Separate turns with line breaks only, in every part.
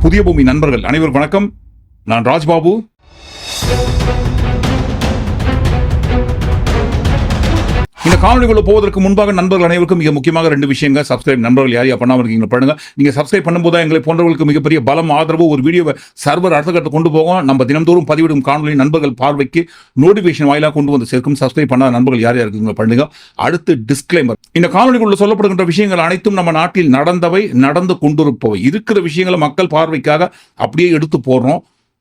புதிய பூமி நண்பர்கள் அனைவருக்கும் வணக்கம். நான் ராஜ்பாபு. இந்த காணொலிக்குள்ள போவதற்கு முன்பாக நண்பர்கள் அனைவருக்கும் மிக முக்கியமாக ரெண்டு விஷயங்கள் சப்ஸ்கிரைப் நண்பர்கள் யார் யார் பண்ணாம இருக்கீங்க பண்ணுங்க. நீங்க சப்ஸ்கிரைப் பண்ணும்போது எங்களை போன்றவர்களுக்கு மிகப்பெரிய பலம் ஆதரவு ஒரு வீடியோவை சர்வர் அடுத்த கட்ட கொண்டு போகும். நம்ம தினம்தோறும் பதிவிடும் காணொலி நண்பர்கள் பார்வைக்கு நோட்டிபிகேஷன் வாயிலாக கொண்டு வந்து சேர்க்கும். சப்ஸ்கிரைப் பண்ணாத நண்பர்கள் யார் யார் இருக்கீங்க பண்ணுங்க. அடுத்து டிஸ்க்ளைமர் இந்த காணொலிக்குள்ள சொல்லப்படுகின்ற விஷயங்கள் அனைத்தும் நம்ம நாட்டில் நடந்தவை நடந்து கொண்டிருப்பவை. இருக்கிற விஷயங்களை மக்கள் பார்வைக்காக அப்படியே எடுத்து போடுறோம்.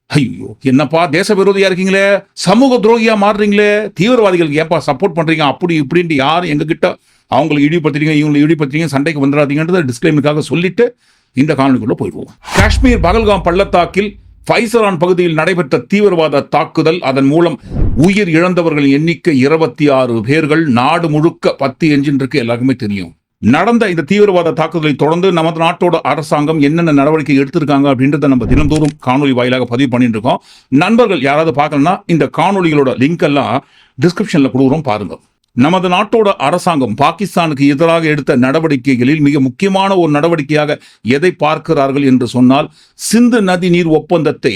ஐயோ என்னப்பா தேச விரோதியா இருக்கீங்களே? சமூக துரோகியா மாறுறீங்களே? தீவிரவாதிகளுக்கு ஏப்பா சப்போர்ட் பண்றீங்க? அப்படி இப்படின்ட்டு யாரும் எங்ககிட்ட அவங்களை இழிவுபடுத்துறீங்க இவங்களை இழிவுபடுத்துறீங்க சண்டைக்கு வந்துடாதீங்கன்றத டிஸ்கிளைமுக்காக சொல்லிட்டு இந்த காணொலிக்குள்ள போயிடுவோம். காஷ்மீர் பகல்காம் பள்ளத்தாக்கில் ஃபைசரான் பகுதியில் நடைபெற்ற தீவிரவாத தாக்குதல் அதன் மூலம் உயிர் இழந்தவர்களின் எண்ணிக்கை இருபத்தி ஆறு பேர்கள் நாடு முழுக்க பத்து என்ஜின் இருக்கு எல்லாருக்குமே தெரியும். நடந்த இந்த தீவிரவாத தாக்குதலை தொடர்ந்து நமது நாட்டோட அரசாங்கம் என்னென்ன நடவடிக்கை எடுத்திருக்காங்க அப்படின்றத நம்ம தினந்தோறும் காணொலி வாயிலாக பதிவு பண்ணிட்டு இருக்கோம் நண்பர்கள் யாராவது பார்க்கலன்னா இந்த காணொலிகளோட லிங்க் எல்லாம் டிஸ்கிரிப்ஷன்ல கொடுக்குறோம் பாருங்க. நமது நாட்டோட அரசாங்கம் பாகிஸ்தானுக்கு எதிராக எடுத்த நடவடிக்கைகளில் மிக முக்கியமான ஒரு நடவடிக்கையாக எதை பார்க்கிறார்கள் என்று சொன்னால் சிந்து நதி நீர் ஒப்பந்தத்தை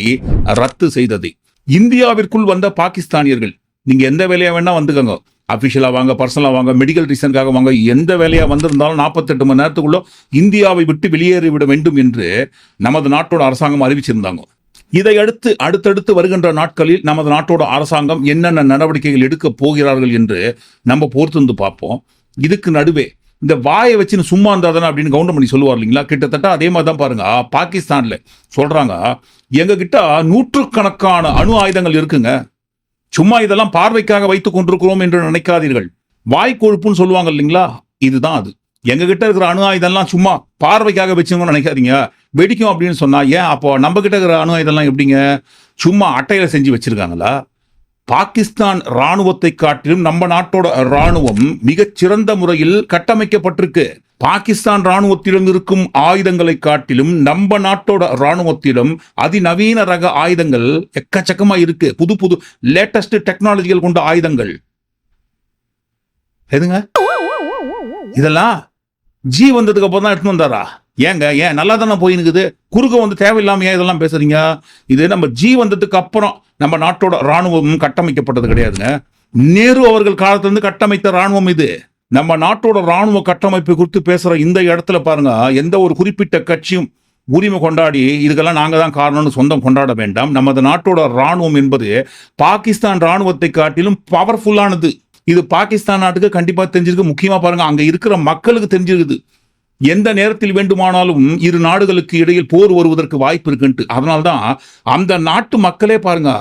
ரத்து செய்தது. இந்தியாவிற்குள் வந்த பாகிஸ்தானியர்கள் நீங்க எந்த வேலையா வேணா வந்துக்கோங்க. அஃபிஷியலாக வாங்க பர்சனலாக வாங்க மெடிக்கல் ரீசனுக்காக வாங்க எந்த வேலையாக வந்திருந்தாலும் நாற்பத்தெட்டு மணி நேரத்துக்குள்ளே இந்தியாவை விட்டு வெளியேறிவிட வேண்டும் என்று நமது நாட்டோட அரசாங்கம் அறிவிச்சிருந்தாங்க. இதையடுத்து அடுத்தடுத்து வருகின்ற நாட்களில் நமது நாட்டோட அரசாங்கம் என்னென்ன நடவடிக்கைகள் எடுக்க போகிறார்கள் என்று நம்ம பொறுத்திருந்து பார்ப்போம். இதுக்கு நடுவே இந்த வாயை வச்சுன்னு சும்மா இருந்தாதானே அப்படின்னு கவுண்டமணி சொல்லுவார் இல்லைங்களா? கிட்டத்தட்ட அதே மாதிரி தான் பாருங்க பாகிஸ்தானில் சொல்கிறாங்க எங்ககிட்ட நூற்றுக்கணக்கான அணு ஆயுதங்கள் இருக்குங்க. சும்மா இதெல்லாம் பார்வைக்காக வைத்துக் கொண்டிருக்கிறோம் என்று நினைக்காதீர்கள். வாய் கொழுப்புன்னு சொல்லுவாங்க இல்லைங்களா? இதுதான் அது. எங்க கிட்ட இருக்கிற அணு ஆயுதம்லாம் சும்மா பார்வைக்காக வச்சுங்கன்னு நினைக்காதீங்க. வெடிக்கும் அப்படின்னு சொன்னா ஏன் அப்போ நம்ம கிட்ட இருக்கிற அணு ஆயுதம்லாம் எப்படிங்க? சும்மா அட்டையில செஞ்சு வச்சிருக்காங்களா? பாகிஸ்தான் ராணுவத்தை காட்டிலும் நம்ம நாட்டோட ராணுவம் மிகச் சிறந்த முறையில் கட்டமைக்கப்பட்டிருக்கு. பாகிஸ்தான் ராணுவத்திடம் இருக்கும் ஆயுதங்களை காட்டிலும் நம்ம நாட்டோட ராணுவத்திலும் அதிநவீன ரக ஆயுதங்கள் எக்கச்சக்கமா இருக்கு. புது புது லேட்டஸ்ட் டெக்னாலஜிகள் கொண்ட ஆயுதங்கள். எதுங்க? இதெல்லாம் ஜி வந்ததுக்கு அப்புறம் தான் எடுத்துன்னு வந்தாரா? ஏங்க ஏன்? நல்லா தானே போயினுக்குது? குறுக்க வந்து தேவையில்லாம ஏன் இதெல்லாம் பேசுறீங்க? இது நம்ம ஜி வந்ததுக்கு அப்புறம் நம்ம நாட்டோட இராணுவம் கட்டமைக்கப்பட்டது கிடையாதுங்க. நேரு அவர்கள் காலத்திலிருந்து கட்டமைத்த ராணுவம் இது. நம்ம நாட்டோட இராணுவ கட்டமைப்பு குறித்து பேசுகிற இந்த இடத்துல பாருங்க எந்த ஒரு குறிப்பிட்ட கட்சியும் உரிமை கொண்டாடி இதுக்கெல்லாம் நாங்கள் தான் காரணம்னு சொந்தம் கொண்டாட வேண்டாம். நமது நாட்டோட ராணுவம் என்பது பாகிஸ்தான் ராணுவத்தை காட்டிலும் பவர்ஃபுல்லானது இது பாகிஸ்தான் நாட்டுக்கு கண்டிப்பாக தெரிஞ்சிருக்கு. முக்கியமாக பாருங்கள் அங்கே இருக்கிற மக்களுக்கு தெரிஞ்சிருக்குது. எந்த நேரத்தில் வேண்டுமானாலும் இரு நாடுகளுக்கு இடையில் போர் வருவதற்கு வாய்ப்பு இருக்குன்ட்டு. அதனால்தான் அந்த நாட்டு மக்களே பாருங்க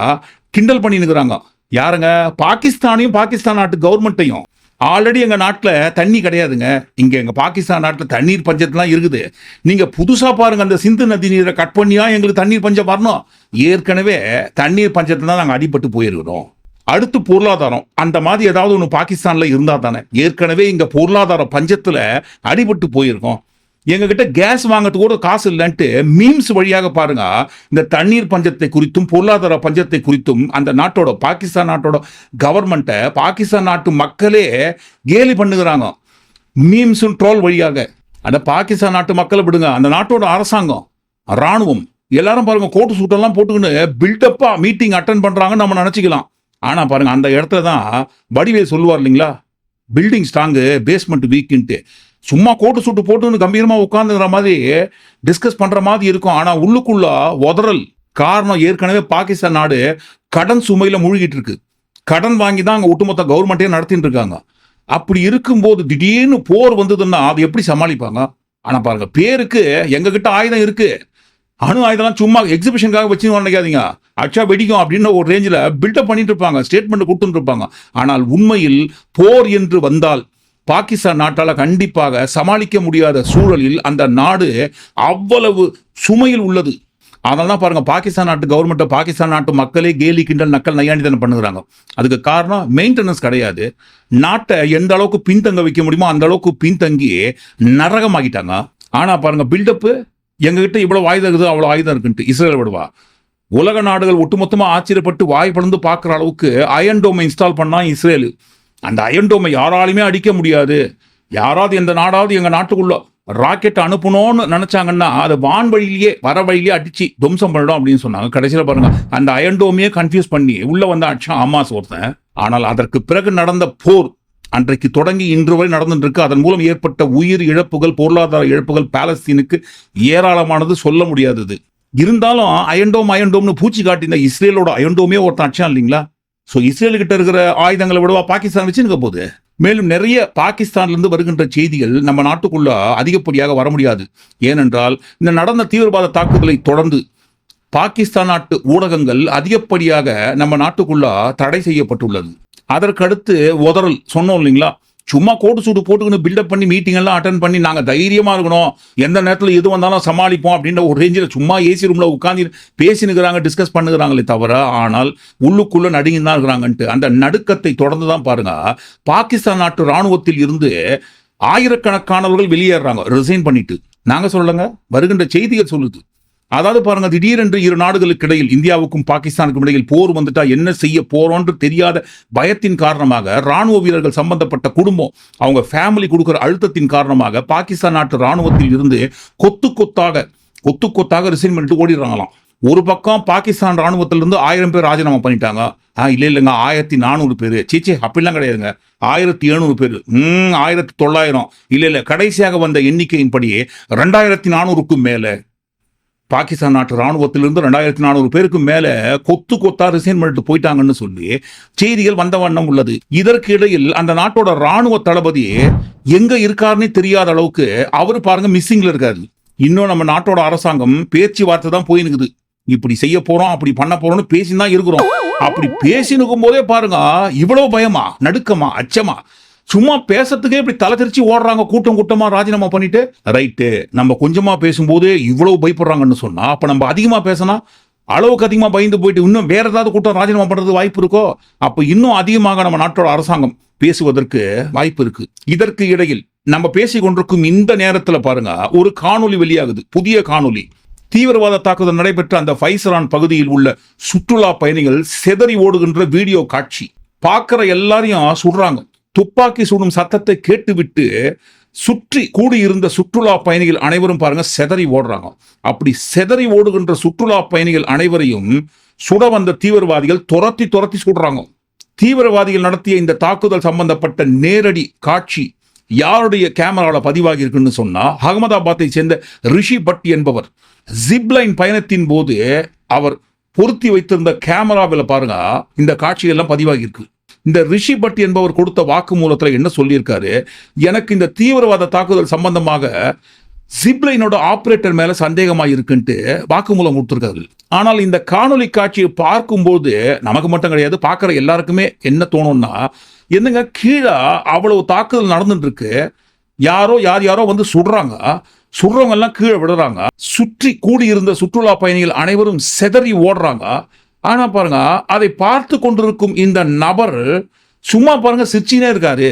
கிண்டல் பண்ணினுக்கிறாங்க. யாருங்க? பாகிஸ்தானையும் பாகிஸ்தான் நாட்டு கவர்மெண்ட்டையும். ஆல்ரெடி எங்கள் நாட்டில் தண்ணி கிடையாதுங்க. இங்கே எங்கள் பாகிஸ்தான் நாட்டில் தண்ணீர் பஞ்சத்துலாம் இருக்குது. நீங்கள் புதுசாக பாருங்கள் அந்த சிந்து நதி நீரை கட் பண்ணியா எங்களுக்கு தண்ணீர் பஞ்சம் வரணும். ஏற்கனவே தண்ணீர் பஞ்சத்தில் தான் நாங்கள் அடிபட்டு போயிருக்கிறோம். அடுத்து பொருளாதாரம். அந்த மாதிரி ஏதாவது ஒன்று பாகிஸ்தானில் இருந்தால் தானே. ஏற்கனவே இங்கே பொருளாதார பஞ்சத்தில் அடிபட்டு போயிருக்கோம். எங்ககிட்ட கேஸ் வாங்கிறதுக்கு கூட காசு இல்லைன்ட்டு மீம்ஸ் வழியாக பாருங்க. இந்த தண்ணீர் பஞ்சத்தை குறித்தும் பொருளாதார பஞ்சத்தை குறித்தும் அந்த நாட்டோட பாகிஸ்தான் நாட்டோட கவர்மெண்ட்டை பாகிஸ்தான் நாட்டு மக்களே கேலி பண்ணுகிறாங்க. மீம்ஸும் ட்ரோல் வழியாக. அந்த பாகிஸ்தான் நாட்டு மக்களை விடுங்க. அந்த நாட்டோட அரசாங்கம் ராணுவம் எல்லாரும் பாருங்க கோட்டு சூட்டெல்லாம் போட்டுக்கின்னு பில்டப்பா மீட்டிங் அட்டன் பண்ணுறாங்கன்னு நம்ம நினச்சிக்கலாம். ஆனால் பாருங்க அந்த இடத்துல தான் வடிவேல் சொல்லுவார் இல்லைங்களா? பில்டிங் ஸ்ட்ராங்கு பேஸ்மெண்ட் வீக்குன்ட்டு சும்மா கோட்டு சூட்டு போட்டுன்னு கம்பீரமாக உட்காந்துங்கிற மாதிரி டிஸ்கஸ் பண்ணுற மாதிரி இருக்கும். ஆனால் உள்ளுக்குள்ள உதறல் காரணம் ஏற்கனவே பாகிஸ்தான் நாடு கடன் சுமையில் மூழ்கிட்டு இருக்கு. கடன் வாங்கி தான் அங்கே ஒட்டுமொத்த கவர்மெண்ட்டே நடத்திட்டு இருக்காங்க. அப்படி இருக்கும்போது திடீர்னு போர் வந்ததுன்னா அது எப்படி சமாளிப்பாங்க? ஆனால் பாருங்க பேருக்கு எங்ககிட்ட ஆயுதம் இருக்குது அணு ஆயுதம்லாம் சும்மா எக்ஸிபிஷனுக்காக வச்சு நினைக்காதீங்க அச்சா வெடிக்கும் அப்படின்னு ஒரு ரேஞ்சில் பில்டப் பண்ணிட்டு இருப்பாங்க ஸ்டேட்மெண்ட் கொடுத்துட்டு ஆனால் உண்மையில் போர் என்று வந்தால் பாகிஸ்தான் நாட்டால் கண்டிப்பாக சமாளிக்க முடியாத சூழலில் அந்த நாடு அவ்வளவு சுமையில் உள்ளது. அதனால தான் பாருங்க பாகிஸ்தான் நாட்டு கவர்மெண்ட்டை பாகிஸ்தான் நாட்டு மக்களே கேலி கிண்டல் நக்கல் நையாண்டிதனம் பண்ணுறாங்க அதுக்கு காரணம் மெயின்டெனன்ஸ் கிடையாது. நாட்டை எந்த அளவுக்கு பின்தங்க வைக்க முடியுமோ அந்த அளவுக்கு பின்தங்கி நரகமாகிட்டாங்க ஆனால் பாருங்க பில்டப்பு எங்ககிட்ட இவ்வளவு ஆயுதம் இருக்குது அவ்வளவு ஆயுதம் இருக்குன்ட்டு இஸ்ரேல் விடுவா? உலக நாடுகள் ஒட்டுமொத்தமாக ஆச்சரியப்பட்டு வாய் பழந்து பார்க்குற அளவுக்கு அயன் டோமை இன்ஸ்டால் பண்ணால் இஸ்ரேல். அந்த அயன் டோமை யாராலையுமே அடிக்க முடியாது. யாராவது எந்த நாடாவது எங்கள் நாட்டுக்குள்ள ராக்கெட் அனுப்பணும்னு நினச்சாங்கன்னா அதை வான்வழியிலேயே வர வழியிலேயே அடிச்சு துவம்சம் பண்ணிடும் அப்படின்னு சொன்னாங்க. கடைசியில் பாருங்கள் அந்த அயன்டோமையே கன்ஃபியூஸ் பண்ணி உள்ளே வந்து அடிச்சான் அம்மாஸ் ஒருத்தன். ஆனால் அதற்கு பிறகு நடந்த போர் அன்றைக்கு தொடங்கி இன்று வரை நடந்துட்டு அதன் மூலம் ஏற்பட்ட உயிர் இழப்புகள் பொருளாதார இழப்புகள் பாலஸ்தீனுக்கு ஏராளமானது சொல்ல முடியாதது. இருந்தாலும் அயண்டோம் அயண்டோம்னு பூச்சி காட்டின இஸ்ரேலோட அயன்டோமே ஒருத்தன் அடிச்சான் இல்லைங்களா? ஸோ இஸ்ரேலுக்கிட்ட இருக்கிற ஆயுதங்களை விடவா பாகிஸ்தான் வச்சுருக்க போகுது. மேலும் நிறைய பாகிஸ்தான்லேருந்து வருகின்ற செய்திகள் நம்ம நாட்டுக்குள்ள அதிகப்படியாக வர முடியாது. ஏனென்றால் இந்த நடந்த தீவிரவாத தாக்குதலை தொடர்ந்து பாகிஸ்தான் நாட்டு ஊடகங்கள் அதிகப்படியாக நம்ம நாட்டுக்குள்ள தடை செய்யப்பட்டுள்ளது. அதற்கடுத்து உதறல். சொன்னோம் இல்லைங்களா? சும்மா கோட்டு சூட்டு போட்டுக்கின்னு பில்டப் பண்ணி மீட்டிங் எல்லாம் அட்டன் பண்ணி நாங்கள் தைரியமாக இருக்கணும். எந்த நேரத்தில் எது வந்தாலும் சமாளிப்போம் அப்படின்ற ஒரு ரேஞ்சில் சும்மா ஏசி ரூமில் உட்காந்து பேசினுக்கிறாங்க டிஸ்கஸ் பண்ணுகிறாங்களே தவிர ஆனால் உள்ளுக்குள்ளே நடுங்கி தான் இருக்கிறாங்கன்ட்டு. அந்த நடுக்கத்தை தொடர்ந்து தான் பாருங்க. பாகிஸ்தான் நாட்டு ராணுவத்தில் இருந்து ஆயிரக்கணக்கானவர்கள் வெளியேறாங்க. ரிசைன் பண்ணிட்டு. நாங்கள் சொல்லுங்க வருகின்ற செய்திகள் சொல்லுது. அதாவது பாருங்க திடீரென்று இரு நாடுகளுக்கு இடையில் இந்தியாவுக்கும் பாகிஸ்தானுக்கும் இடையில் போர் வந்துட்டா என்ன செய்ய போறோன்று தெரியாத பயத்தின் காரணமாக ராணுவ வீரர்கள் சம்பந்தப்பட்ட குடும்பம் அவங்க ஃபேமிலி கொடுக்குற அழுத்தத்தின் காரணமாக பாகிஸ்தான் நாட்டு ராணுவத்தில் இருந்து கொத்து கொத்தாக கொத்து கொத்தாக ரிசைன் பண்ணிட்டு ஓடிடுறாங்களாம். ஒரு பக்கம் பாகிஸ்தான் ராணுவத்திலிருந்து ஆயிரம் பேர் ராஜினாமா பண்ணிட்டாங்க. ஆ இல்லை இல்லைங்க ஆயிரத்தி நானூறு பேர். சீச்சே அப்படிலாம் கிடையாதுங்க. ஆயிரத்தி எழுநூறு பேர். ம் ஆயிரத்தி தொள்ளாயிரம். இல்லை இல்லை கடைசியாக வந்த எண்ணிக்கையின்படி ரெண்டாயிரத்தி நானூறுக்கும் மேலே பாகிஸ்தான் நாட்டு ராணுவத்திலிருந்து ரெண்டாயிரத்தி நானூறு பேருக்கு மேலே கொத்து கொத்தா ரிசைன் பண்ணிட்டு போயிட்டாங்கன்னு சொல்லி செய்திகள் வந்த வண்ணம் உள்ளது. இதற்கு இடையில் அந்த நாட்டோட ராணுவ தளபதி எங்க இருக்காருன்னே தெரியாத அளவுக்கு அவர் பாருங்க மிஸ்ஸிங்ல இருக்காரு. இன்னும் நம்ம நாட்டோட அரசாங்கம் பேச்சுவார்த்தை தான் போயினுக்குது. இப்படி செய்ய போறோம் அப்படி பண்ண போறோம்னு பேசின்னு தான் இருக்கிறோம். அப்படி பேசினுக்கும் போதே பாருங்க இவ்வளவு பயமா நடுக்கமா அச்சமா. சும்மா பேசுறதுக்கே இப்படி தலை தெரிச்சு ஓடுறாங்க கூட்டம் கூட்டமா ராஜினாமா பண்ணிட்டு. ரைட்டு நம்ம கொஞ்சமா பேசும்போது இவ்வளவு பயப்படுறாங்கன்னு சொன்னா அப்ப நம்ம அதிகமா பேசினா அளவுக்கு அதிகமாக பயந்து போயிட்டு இன்னும் வேற ஏதாவது கூட்டம் ராஜினாமா பண்றது வாய்ப்பு இருக்கோ? அப்ப இன்னும் அதிகமாக நம்ம நாட்டோட அரசாங்கம் பேசுவதற்கு வாய்ப்பு இருக்கு. இதற்கு இடையில் நம்ம பேசிக் கொண்டிருக்கும் இந்த நேரத்தில் பாருங்க ஒரு காணொலி வெளியாகுது. புதிய காணொளி. தீவிரவாத தாக்குதல் நடைபெற்ற அந்த ஃபைசரான் பகுதியில் உள்ள சுற்றுலா பயணிகள் செதறி ஓடுகின்ற வீடியோ காட்சி. பார்க்குற எல்லாரையும் சுடுறாங்க. துப்பாக்கி சுடும் சத்தத்தை கேட்டுவிட்டு சுற்றி கூடியிருந்த சுற்றுலா பயணிகள் அனைவரும் பாருங்க செதறி ஓடுறாங்க. அப்படி செதறி ஓடுகின்ற சுற்றுலா பயணிகள் அனைவரையும் சுட வந்த தீவிரவாதிகள் துரத்தி துரத்தி சுடுறாங்க. தீவிரவாதிகள் நடத்திய இந்த தாக்குதல் சம்பந்தப்பட்ட நேரடி காட்சி யாருடைய கேமராவில் பதிவாகி இருக்குன்னு சொன்னா அகமதாபாத்தை சேர்ந்த ரிஷி பட் என்பவர். ஜிப்லைன் பயணத்தின் போது அவர் பொருத்தி வைத்திருந்த கேமராவில் பாருங்க இந்த காட்சியெல்லாம் பதிவாகி இருக்கு. இந்த ரிஷி பட் என்பவர் கொடுத்த வாக்குமூலத்தில் என்ன சொல்லியிருக்காரு? எனக்கு இந்த தீவிரவாத தாக்குதல் சம்பந்தமாக ஜிப்லைனோட ஆப்ரேட்டர் மேலே சந்தேகமாக இருக்குன்ட்டு வாக்குமூலம் கொடுத்துருக்காரு. ஆனால் இந்த காணொலி காட்சியை பார்க்கும்போது நமக்கு மட்டும் கிடையாது பார்க்குற எல்லாருக்குமே என்ன தோணும்னா என்னங்க கீழே அவ்வளவு தாக்குதல் நடந்துட்டுருக்கு. யாரோ யார் யாரோ வந்து சுடுறாங்க. சுடுறவங்க எல்லாம் கீழே விடுறாங்க. சுற்றி கூடியிருந்த சுற்றுலா பயணிகள் அனைவரும் செதறி ஓடுறாங்க. ஆனால் பாருங்க அதை பார்த்து கொண்டிருக்கும் இந்த நபர் சும்மா பாருங்க சிரிச்சினே இருக்காரு.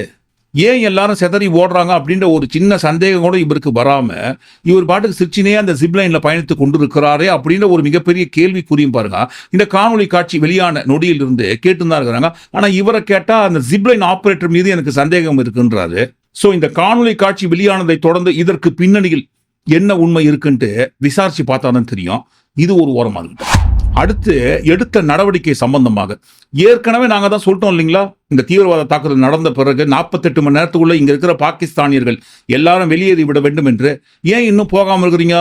ஏன் எல்லாரும் செதறி ஓடுறாங்க அப்படின்ற ஒரு சின்ன சந்தேகம் கூட இவருக்கு வராமல் இவர் பாட்டுக்கு சிரிச்சினே அந்த ஜிப்லைனில் பயணித்து கொண்டு இருக்கிறாரே அப்படின்ற ஒரு மிகப்பெரிய கேள்விக்குறியும் பாருங்க. இந்த காணொலி காட்சி வெளியான நொடியில் இருந்து தான் இருக்கிறாங்க. ஆனால் இவரை கேட்டால் அந்த ஜிப்லைன் ஆப்ரேட்டர் மீது எனக்கு சந்தேகம் இருக்குன்றாரு. ஸோ இந்த காணொலி காட்சி வெளியானதை தொடர்ந்து இதற்கு பின்னணியில் என்ன உண்மை இருக்குன்ட்டு விசாரிச்சு பார்த்தா தான் தெரியும். இது ஒரு ஓரமாக இருக்கட்டும். அடுத்து எடுத்த நடவடிக்கை சம்பந்தமாக. ஏற்கனவே நாங்கள் தான் சொல்லிட்டோம் இல்லைங்களா? இந்த தீவிரவாத தாக்குதல் நடந்த பிறகு நாற்பத்தெட்டு மணி நேரத்துக்குள்ளே இங்கே இருக்கிற பாகிஸ்தானியர்கள் எல்லாரும் வெளியேறி விட வேண்டும் என்று. ஏன் இன்னும் போகாமல் இருக்கிறீங்க?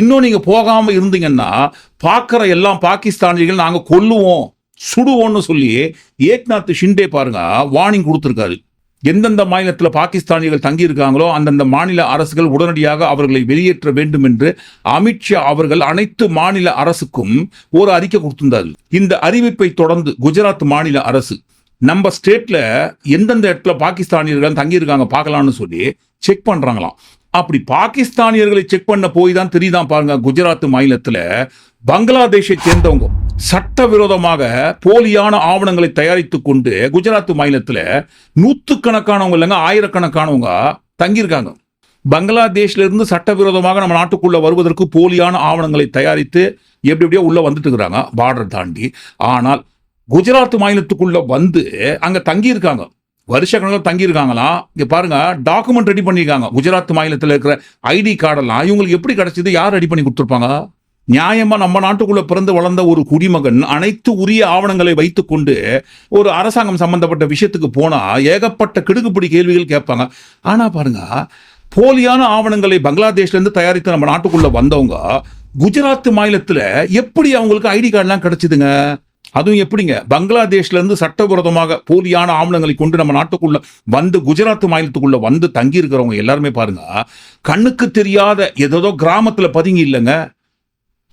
இன்னும் நீங்கள் போகாமல் இருந்தீங்கன்னா பார்க்குற எல்லாம் பாகிஸ்தானியர்கள் நாங்கள் கொல்லுவோம் சுடுவோம்னு சொல்லி ஏக்நாத் ஷிண்டே பாருங்க வார்னிங் கொடுத்துருக்காரு. எந்தெந்த மாநிலத்தில் பாகிஸ்தானிகள் தங்கியிருக்காங்களோ அந்தந்த மாநில அரசுகள் உடனடியாக அவர்களை வெளியேற்ற வேண்டும் என்று அமித்ஷா அவர்கள் அனைத்து மாநில அரசுக்கும் ஒரு அறிக்கை கொடுத்திருந்தார். இந்த அறிவிப்பை தொடர்ந்து குஜராத் மாநில அரசு நம்ம ஸ்டேட்ல எந்தெந்த இடத்துல பாகிஸ்தானியர்கள் தங்கியிருக்காங்க பார்க்கலாம்னு சொல்லி செக் பண்றாங்களாம். அப்படி பாகிஸ்தானியர்களை செக் பண்ண போய் தான் தெரியுதான் பாருங்க குஜராத் மாநிலத்துல பங்களாதேஷை சேர்ந்தவங்க. சட்டவிரோதமாக போலியான ஆவணங்களை தயாரித்து கொண்டு குஜராத் மாநிலத்தில் நூற்றுக்கணக்கானவங்க இல்லைங்க ஆயிரக்கணக்கானவங்க தங்கியிருக்காங்க. பங்களாதேஷ்லேருந்து சட்டவிரோதமாக நம்ம நாட்டுக்குள்ளே வருவதற்கு போலியான ஆவணங்களை தயாரித்து எப்படி எப்படியோ உள்ளே வந்துட்டு இருக்கிறாங்க பார்டர் தாண்டி. ஆனால் குஜராத் மாநிலத்துக்குள்ளே வந்து அங்கே தங்கியிருக்காங்க. வருஷ கணக்கில் தங்கியிருக்காங்களாம் இங்கே பாருங்க டாக்குமெண்ட் ரெடி பண்ணியிருக்காங்க. குஜராத் மாநிலத்தில் இருக்கிற ஐடி கார்டெல்லாம் இவங்களுக்கு எப்படி கிடச்சிது? யார் ரெடி பண்ணி கொடுத்துருப்பாங்க? நியாயமா நம்ம நாட்டுக்குள்ள பிறந்து வளர்ந்த ஒரு குடிமகன் அனைத்து உரிய ஆவணங்களை வைத்துக்கொண்டு ஒரு அரசாங்கம் சம்பந்தப்பட்ட விஷயத்துக்கு போனா ஏகப்பட்ட கிடுக்குப்பிடி கேள்விகள் கேட்பாங்க. ஆனா பாருங்க போலியான ஆவணங்களை பங்களாதேஷ்ல இருந்து தயாரித்து நம்ம நாட்டுக்குள்ள வந்தவங்க குஜராத் மாநிலத்துல எப்படி அவங்களுக்கு ஐடி கார்டுலாம் கிடைச்சதுங்க? அதுவும் எப்படிங்க? பங்களாதேஷ்ல இருந்து சட்டவிரோதமாக போலியான ஆவணங்களை கொண்டு நம்ம நாட்டுக்குள்ள வந்து குஜராத் மாநிலத்துக்குள்ள வந்து தங்கி இருக்கிறவங்க எல்லாருமே பாருங்க கண்ணுக்கு தெரியாத ஏதோ கிராமத்துல பதுங்கி இல்லைங்க.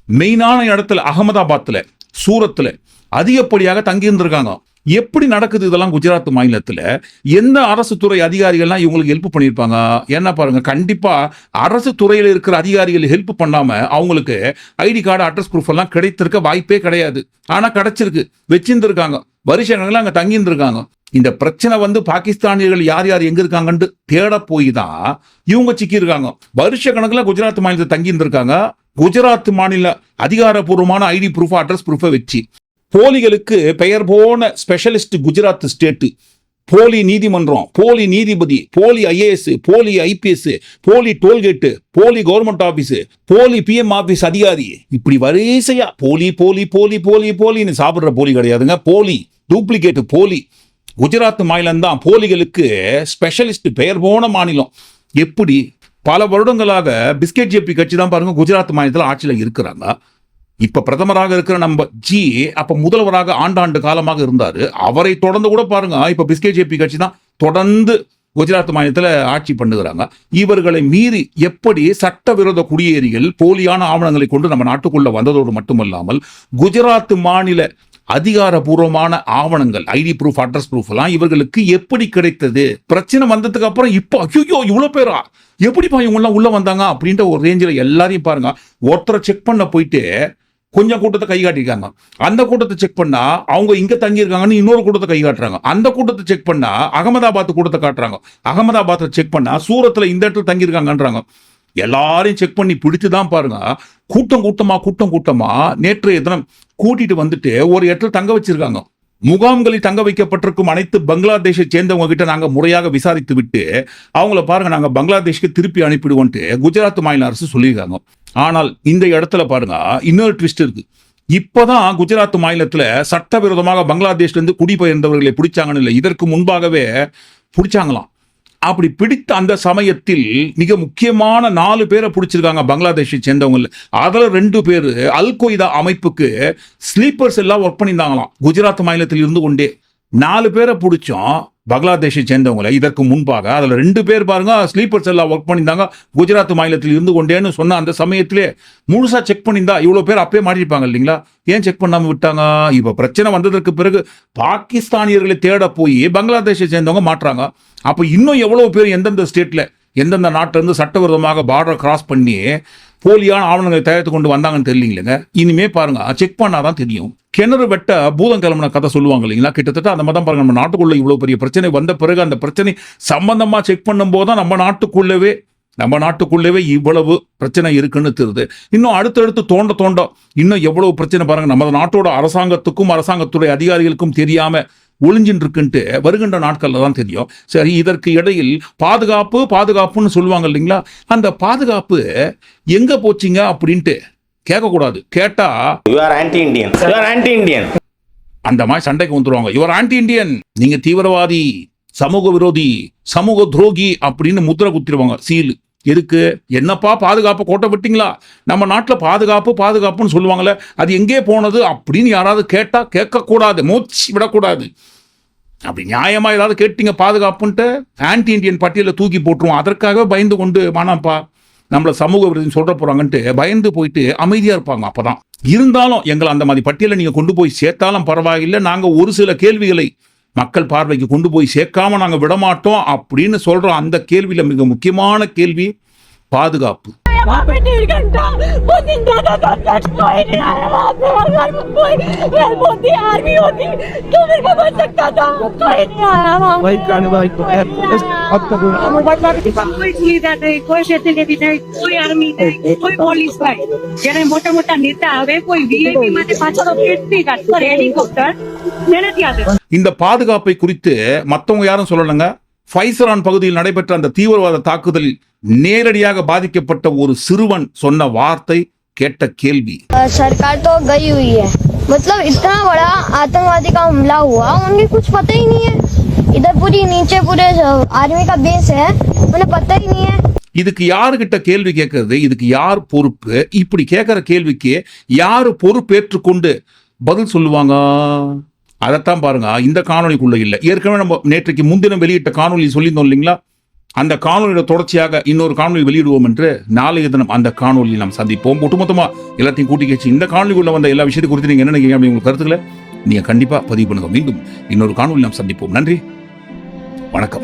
மெயினான இடத்துல அகமதாபாத்தில் சூரத்தில் அதிகப்படியாக தங்கியிருந்திருக்காங்க. எப்படி நடக்குது இதெல்லாம் குஜராத் மாநிலத்தில்? எந்த அரசு துறை அதிகாரிகள்லாம் இவங்களுக்கு ஹெல்ப் பண்ணியிருப்பாங்க? என்ன பாருங்க கண்டிப்பாக அரசு துறையில் இருக்கிற அதிகாரிகள் ஹெல்ப் பண்ணாமல் அவங்களுக்கு ஐடி கார்டு அட்ரஸ் ப்ரூஃப் எல்லாம் கிடைத்திருக்க வாய்ப்பே கிடையாது. ஆனால் கிடைச்சிருக்கு. வச்சிருந்துருக்காங்க. வருஷங்கள் அங்கே தங்கியிருந்திருக்காங்க. இந்த பிரச்சனை வந்து பாகிஸ்தானியர்கள் யார் யார் எங்க இருக்காங்கன்னு தேட போய் தான் இவங்க சிக்கியிருக்காங்க. வருஷ கணக்கில் குஜராத் மாநிலத்தில் தங்கி இருந்திருக்காங்க குஜராத் மாநில அதிகாரப்பூர்வமான ஐடி ப்ரூஃப் அட்ரஸ் ப்ரூஃபை வச்சு போலிகளுக்கு பெயர் போன ஸ்பெஷலிஸ்ட் குஜராத் ஸ்டேட்டு போலி நீதிமன்றம் போலி நீதிபதி போலி ஐஏஎஸ் போலி ஐபிஎஸ் போலி டோல்கேட்டு போலி கவர்மெண்ட் ஆபீஸ் போலி பிஎம் ஆபீஸ் அதிகாரி. இப்படி வரிசையா போலி போலி போலி போலி போலின்னு சாப்பிட்ற போலி கிடையாதுங்க. போலி டூப்ளிகேட் போலி. குஜராத் மாநிலம் தான் போலிகளுக்கு ஸ்பெஷலிஸ்ட் பெயர் போன மாநிலம். எப்படி பல வருடங்களாக பிஸ்கெட் ஜேபி கட்சி தான் பாருங்க குஜராத் மாநிலத்தில் ஆட்சியில் இருக்கிறாங்க. இப்ப பிரதமராக இருக்கிற நம்ம ஜி அப்ப முதல்வராக ஆண்டாண்டு காலமாக இருந்தார். அவரை தொடர்ந்து கூட பாருங்க இப்ப பிஸ்கெட் ஜேபி கட்சி தான் தொடர்ந்து குஜராத் மாநிலத்தில் ஆட்சி பண்ணுகிறாங்க. இவர்களை மீறி எப்படி சட்டவிரோத குடியேறிகள் போலியான ஆவணங்களை கொண்டு நம்ம நாட்டுக்குள்ள வந்ததோடு மட்டுமல்லாமல் குஜராத் மாநில அதிகாரபூர்வமான ஆவணங்கள் ஐடி ப்ரூஃப் அட்ரஸ் ப்ரூஃப் எல்லாம் இவர்களுக்கு எப்படி கிடைத்தது? பிரச்சனை வந்ததுக்கு அப்புறம் இப்போ ஐயோ இவ்வளவு பேரா? எப்படிப்பா இவங்கெல்லாம் உள்ள வந்தாங்க அப்படின்ற ஒரு ரேஞ்சில் எல்லாரையும் பாருங்க. ஒருத்தரை செக் பண்ண போயிட்டு கொஞ்சம் கூட்டத்தை கை காட்டியிருக்காங்க. அந்த கூட்டத்தை செக் பண்ணா அவங்க இங்க தங்கியிருக்காங்கன்னு இன்னொரு கூட்டத்தை கை காட்டுறாங்க. அந்த கூட்டத்தை செக் பண்ணா அகமதாபாத் கூட்டத்தை காட்டுறாங்க. அகமதாபாத்தை செக் பண்ணா சூரத்தில் இந்த இடத்துல தங்கியிருக்காங்கன்றாங்க. எல்லாரையும் செக் பண்ணி பிடிச்சு தான் பாருங்க. கூட்டம் கூட்டமா கூட்டம் கூட்டமா நேற்றைய தினம் கூட்டிட்டு வந்துட்டு ஒரு இடத்துல தங்க வச்சிருக்காங்க. முகாம்களில் தங்க வைக்கப்பட்டிருக்கும் அனைத்து பங்களாதேஷை சேர்ந்தவங்க கிட்ட நாங்கள் முறையாக விசாரித்து விட்டு அவங்கள பாருங்க நாங்கள் பங்களாதேஷ்க்கு திருப்பி அனுப்பிடுவோன்ட்டு குஜராத் மாநில அரசு சொல்லியிருக்காங்க. ஆனால் இந்த இடத்துல பாருங்க இன்னொரு ட்விஸ்ட் இருக்கு. இப்போதான் குஜராத் மாநிலத்தில் சட்டவிரோதமாக பங்களாதேஷ்லேருந்து குடிபெயர்ந்தவர்களை பிடிச்சாங்கன்னு இல்லை இதற்கு முன்பாகவே பிடிச்சாங்களாம். அப்படி பிடித்த அந்த சமயத்தில் மிக முக்கியமான நாலு பேரை பிடிச்சிருக்காங்க பங்களாதேஷை சேர்ந்தவங்க அதில் ரெண்டு பேர் அல் கொய்தா அமைப்புக்கு ஸ்லீப்பர்ஸ் எல்லாம் ஒர்க் பண்ணியிருந்தாங்களாம். குஜராத் மாநிலத்தில் இருந்து கொண்டே. நாலு பேரை பிடிச்சோம். பங்களாதேஷை சேர்ந்தவங்கள இதற்கு முன்பாக அதில் ரெண்டு பேர் பாருங்க ஸ்லீப்பர்ஸ் எல்லாம் ஒர்க் பண்ணியிருந்தாங்க. குஜராத் மாநிலத்தில் இருந்து கொண்டேன்னு சொன்ன அந்த சமயத்திலே முழுசாக செக் பண்ணியிருந்தா இவ்வளோ பேர் அப்பயே மாட்டிருப்பாங்க இல்லைங்களா? ஏன் செக் பண்ணாமல் விட்டாங்க? இப்போ பிரச்சனை வந்ததற்கு பிறகு பாகிஸ்தானியர்களை தேட போய் பங்களாதேஷை சேர்ந்தவங்க மாட்டுறாங்க. அப்போ இன்னும் எவ்வளோ பேர் எந்தெந்த ஸ்டேட்டில் எந்தெந்த நாட்டிலேருந்து சட்டவிரோதமாக பார்டர் கிராஸ் பண்ணி போலியான ஆவணங்களை தயாரித்து கொண்டு வந்தாங்கன்னு தெரியலீங்களேங்க. இனிமே பாருங்க செக் பண்ணாதான் தெரியும். கிணறு வெட்ட பூதம் கிளம்பின கதை சொல்லுவாங்க இல்லைங்களா? கிட்டத்தட்ட அந்த மாதிரி தான் பாருங்க நம்ம நாட்டுக்குள்ள இவ்வளோ பெரிய பிரச்சனை வந்த பிறகு அந்த பிரச்சனை சம்பந்தமா செக் பண்ணும்போது தான் நம்ம நாட்டுக்குள்ளவே நம்ம நாட்டுக்குள்ளேவே இவ்வளவு பிரச்சனை இருக்குன்னு தெரியுது. இன்னும் அடுத்தடுத்து தோண்ட தோண்ட இன்னும் எவ்வளவு பிரச்சனை பாருங்க நம்ம நாட்டோட அரசாங்கத்துக்கும் அரசாங்கத்துறை அதிகாரிகளுக்கும் தெரியாம ஒளிஞ்சின்னு இருக்குன்ட்டு வருகின்ற நாட்களில் தான் தெரியும். சரி இதற்கு இடையில் பாதுகாப்பு பாதுகாப்புன்னு சொல்லுவாங்க இல்லைங்களா? அந்த பாதுகாப்பு எங்கே போச்சிங்க அப்படின்ட்டு கேட்கக்கூடாது. கேட்டா
You are anti-Indian. You are anti-Indian.
அந்த மாதிரி சண்டைக்கு வந்துருவாங்க. இவர் ஆன்டி இந்தியன் நீங்க தீவிரவாதி சமூக விரோதி சமூக துரோகி அப்படின்னு முத்திரை குத்திடுவாங்க சீல். எதுக்கு? என்னப்பா பாதுகாப்பு? கோட்டை விட்டீங்களா? நம்ம நாட்டில் பாதுகாப்பு பாதுகாப்புன்னு சொல்லுவாங்களே அது எங்கே போனது அப்படின்னு யாராவது கேட்டா கேட்கக்கூடாது. மூச்சு விடக்கூடாது. அப்படி நியாயமா ஏதாவது கேட்டீங்க பாதுகாப்புன்ட்டு? ஆன்டி இந்தியன் பட்டியலில் தூக்கி போட்டுருவோம். அதற்காக பயந்து கொண்டு வேணாம்ப்பா நம்மளை சமூக விருதுன்னு சொல்ல போகிறாங்கன்ட்டு பயந்து போயிட்டு அமைதியாக இருப்பாங்க அப்போ தான் இருந்தாலும் எங்களை அந்த மாதிரி பட்டியலை நீங்கள் கொண்டு போய் சேர்த்தாலும் பரவாயில்லை. நாங்கள் ஒரு சில கேள்விகளை மக்கள் பார்வைக்கு கொண்டு போய் சேர்க்காம நாங்கள் விடமாட்டோம் அப்படின்னு சொல்கிறோம் அந்த கேள்வியில் மிக முக்கியமான கேள்வி பாதுகாப்பு.
वहाँ पे डेढ़ घंटा वो दिन ज्यादा था तक कोई नहीं आया वहाँ पे अगर कोई हेल्प होती आर्मी होती तो मेरे को बच सकता था कोई नहीं आया वहाँ
भाई कान भाई को अब तक
કોઈ સુવિધા નહીં કોઈ ફેસિલિટી નહીં કોઈ આર્મી નહીં કોઈ પોલીસ નહીં જ્યારે મોટા મોટા નેતા આવે કોઈ વીઆઈપી માટે પાછળ કેટલી ગાડી પર હેલિકોપ્ટર જેનાથી આવે
இந்த பாதுகாப்பை குறித்து மத்தவங்க யாரும் சொல்லலைங்க ஃபைசரான் பகுதியில் நடைபெற்ற அந்த தீவிரவாத தாக்குதலில் நேரடியாக பாதிக்கப்பட்ட ஒரு சிறுவன் சொன்ன வார்த்தை கேட்ட கேள்வி
अ, सरकार तो गई हुई है मतलब इतना बड़ा आतंकवादी का हमला हुआ उन्हें कुछ पता ही नहीं है इधर पूरी नीचे पूरे आर्मी का बेस है उन्हें पता ही नहीं है
இதுக்கு யாருகிட்ட கேள்வி கேட்கறது இதுக்கு யார் பொறுப்பு இப்படி கேட்கிற கேள்விக்கு யார் பொறுப்பேற்றுக்கொண்டு பதில் சொல்லுவாங்க அதைத்தான் பாருங்க இந்த காணொளிக்குள்ள இல்லை. ஏற்கனவே நம்ம நேற்றைக்கு முன்தினம் வெளியிட்ட காணொலி சொல்லியிருந்தோம் இல்லைங்களா? அந்த காணொலியோட தொடர்ச்சியாக இன்னொரு காணொலி வெளியிடுவோம் என்று நாளைய தினம் அந்த காணொலியை நாம் சந்திப்போம். ஒட்டுமொத்தமாக எல்லாத்தையும் கூட்டி கேச்சு இந்த காணொலிக்குள்ள வந்த எல்லா விஷயத்தை குறித்து நீங்கள் என்ன நினைக்கிறீங்க அப்படி உங்களுக்கு கருத்துக்களை நீங்கள் கண்டிப்பாக பதிவு பண்ணுங்க. மீண்டும் இன்னொரு காணொலி நாம் சந்திப்போம். நன்றி. வணக்கம்.